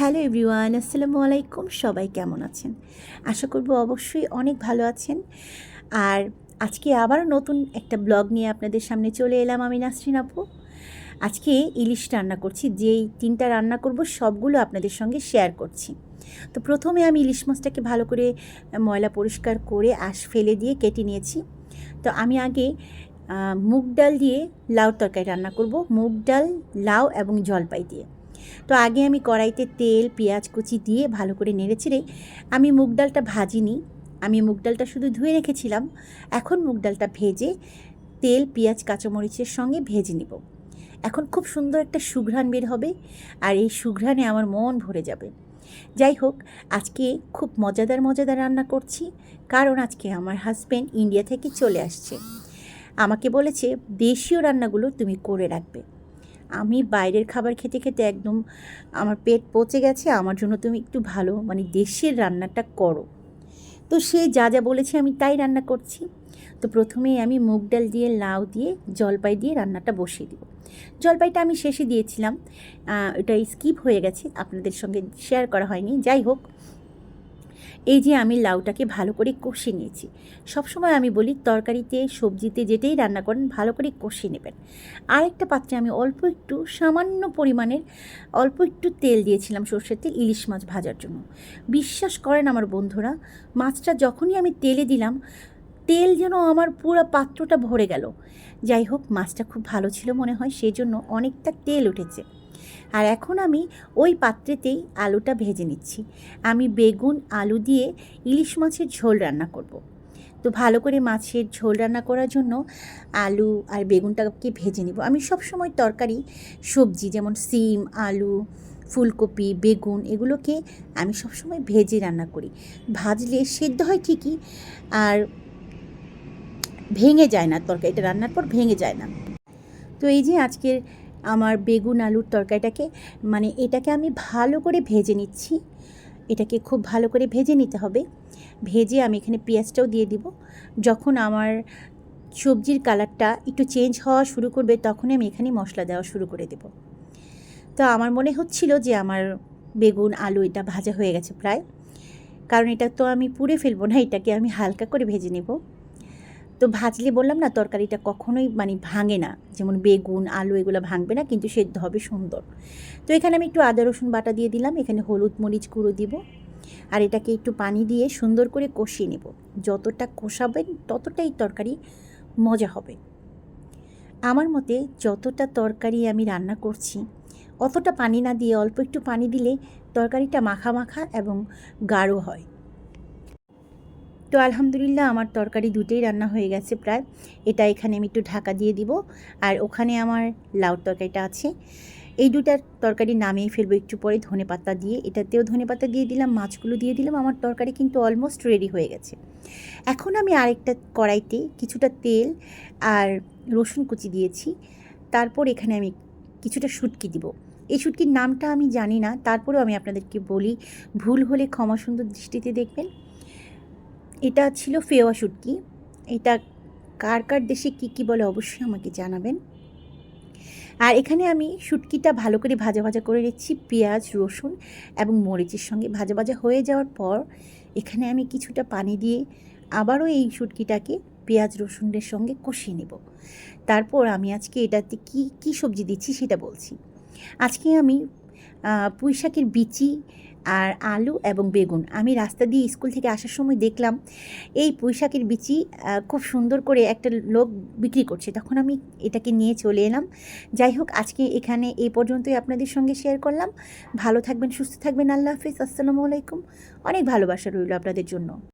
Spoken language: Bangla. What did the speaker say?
হ্যালো এভরিওয়ান, আসসালামু আলাইকুম। সবাই কেমন আছেন? আশা করব অবশ্যই অনেক ভালো আছেন। আর আজকে আবারও নতুন একটা ব্লগ নিয়ে আপনাদের সামনে চলে এলাম আমি নাসরিন আপু। আজকে ইলিশ রান্না করছি, যেই তিনটা রান্না করব সবগুলো আপনাদের সঙ্গে শেয়ার করছি। তো প্রথমে আমি ইলিশ মাছটাকে ভালো করে ময়লা পরিষ্কার করে আশ ফেলে দিয়ে কেটে নিয়েছি। তো আমি আগে মুগ ডাল দিয়ে লাউ তরকারি রান্না করব। মুগ ডাল, লাউ এবং জলপাই দিয়ে। তো আগে আমি কড়াইতে তেল, পেঁয়াজ কুচি দিয়ে ভালো করে নেড়েচেড়ে আমি মুগ ডালটা ভাজিনি। আমি মুগ ডালটা শুধু ধুয়ে রেখেছিলাম। এখন মুগ ডালটা ভেজে তেল, পেঁয়াজ, কাঁচামরিচের সঙ্গে ভেজে নিব। এখন খুব সুন্দর একটা সুঘ্রাণ বের হবে আর এই সুঘ্রাণে আমার মন ভরে যাবে। যাই হোক, আজকে খুব মজাদার মজাদার রান্না করছি। কারণ আজকে আমার হাজব্যান্ড ইন্ডিয়া থেকে চলে আসছে। আমাকে বলেছে, দেশীয় রান্নাগুলো তুমি করে রাখবে। আমি বাইরের খাবার খেতে খেতে একদম আমার পেট পচে গেছে। আমার জন্য তুমি একটু ভালো মানে দেশের রান্নাটা করো। তো সে যা যা বলেছে আমি তাই রান্না করছি। তো প্রথমেই আমি মুগ ডাল দিয়ে, লাউ দিয়ে, জলপাই দিয়ে রান্নাটা বসিয়ে দিব। জলপাইটা আমি শেষে দিয়েছিলাম। এটা স্কিপ হয়ে গেছে। আপনাদের সঙ্গে শেয়ার করা হয়নি। যাই হোক এই যে আমি লাউটাকে ভালো করে কষে নিয়েছি। সবসময় আমি বলি, তরকারিতে, সবজিতে যেটাই রান্না করেন, ভালো করে কষে নেবেন। আরেকটা পাত্রে আমি অল্প একটু, সামান্য পরিমাণের অল্প একটু তেল দিয়েছিলাম সর্ষের তেল, ইলিশ মাছ ভাজার জন্য। বিশ্বাস করেন আমার বন্ধুরা, মাছটা যখনই আমি তেলে দিলাম, তেল যেন আমার পুরো পাত্রটা ভরে গেল। যাই হোক, মাছটা খুব ভালো ছিল মনে হয় সেই জন্য অনেকটা তেল উঠেছে। আর এখন আমি ওই পাত্রেতেই আলুটা ভেজে নিচ্ছি। আমি বেগুন, আলু দিয়ে ইলিশ মাছের ঝোল রান্না করব। তো ভালো করে মাছের ঝোল রান্না করার জন্য আলু আর বেগুনটাকে ভেজে নিব। আমি সব সময় তরকারি, সবজি যেমন সিম, আলু, ফুলকপি, বেগুন এগুলোকে আমি সবসময় ভেজে রান্না করি। ভাজলে সেদ্ধ হয় ঠিকই আর ভেঙে যায় না, তরকারিটা রান্নার পর ভেঙে যায় না। তো এই যে আজকের আমার বেগুন আলুর তরকারিটাকে মানে এটাকে আমি ভালো করে ভেজে নিচ্ছি। এটাকে খুব ভালো করে ভেজে নিতে হবে। ভেজে আমি এখানে পেঁয়াজটাও দিয়ে দিব। যখন আমার সবজির কালারটা একটু চেঞ্জ হওয়া শুরু করবে, তখনই আমি এখানে মশলা দেওয়া শুরু করে দেব। তো আমার মনে হচ্ছিল যে আমার বেগুন আলু এটা ভাজা হয়ে গেছে প্রায়। কারণ এটা তো আমি পুড়ে ফেলব না, এটাকে আমি হালকা করে ভেজে নেব। তো ভাজলে বললাম না, তরকারিটা কখনোই মানে ভাঙে না। যেমন বেগুন, আলু এগুলো ভাঙবে না, কিন্তু সেদ্ধ হবে সুন্দর। তো এখানে আমি একটু আদা, রসুন বাটা দিয়ে দিলাম, এখানে হলুদ, মরিচ গুঁড়ো দিব। আর এটাকে একটু পানি দিয়ে সুন্দর করে কষিয়ে নেব। যতটা কষাবেন ততটাই তরকারি মজা হবে। আমার মতে যতটা তরকারি আমি রান্না করছি, অতটা পানি না দিয়ে, অল্প একটু পানি দিলে তরকারিটা মাখা মাখা এবং গাঢ় হয়। তো আলহামদুলিল্লাহ আমার তরকারি দুটোই রান্না হয়ে গেছে প্রায়। এটা এখানে আমি একটু ঢাকা দিয়ে দিব। আর ওখানে আমার লাউ তরকারিটা আছে। এই দুটার তরকারি নামিয়ে ফেলব একটু পরে ধনে পাতা দিয়ে। এটাতেও ধনে পাতা দিয়ে দিলাম, মাছগুলো দিয়ে দিলাম। আমার তরকারি কিন্তু অলমোস্ট রেডি হয়ে গেছে। এখন আমি আরেকটা কড়াইতে কিছুটা তেল আর রসুন কুচি দিয়েছি। তারপর এখানে আমি কিছুটা শুটকি দিব। এই শুটকির নামটা আমি জানি না। তারপরেও আমি আপনাদেরকে বলি, ভুল হলে ক্ষমা সুন্দর দৃষ্টিতে দেখবেন। এটা ছিল ফেওয়া শুটকি। এটা কার কার দেশে কী কী বলে অবশ্যই আমাকে জানাবেন। আর এখানে আমি শুটকিটা ভালো করে ভাজা ভাজা করে নিচ্ছি, পেঁয়াজ, রসুন এবং মরিচের সঙ্গে ভাজা ভাজা হয়ে যাওয়ার পর এখানে আমি কিছুটা পানি দিয়ে আবারও এই শুটকিটাকে পেঁয়াজ, রসুনের সঙ্গে কষিয়ে নেব। তারপর আমি আজকে এটাতে কি কি সবজি দিচ্ছি সেটা বলছি। আজকে আমি পুঁই শাকের বিচি আর আলু এবং বেগুন। আমি রাস্তা দিয়ে স্কুল থেকে আসার সময় দেখলাম এই পুঁইশাকের বিচি খুব সুন্দর করে একটা লোক বিক্রি করছে। তখন আমি এটাকে নিয়ে চলে এলাম। যাই হোক, আজকে এখানে এই পর্যন্তই আপনাদের সঙ্গে শেয়ার করলাম। ভালো থাকবেন, সুস্থ থাকবেন। আল্লাহ হাফিজ। আসসালামু আলাইকুম। অনেক ভালোবাসা রইল আপনাদের জন্য।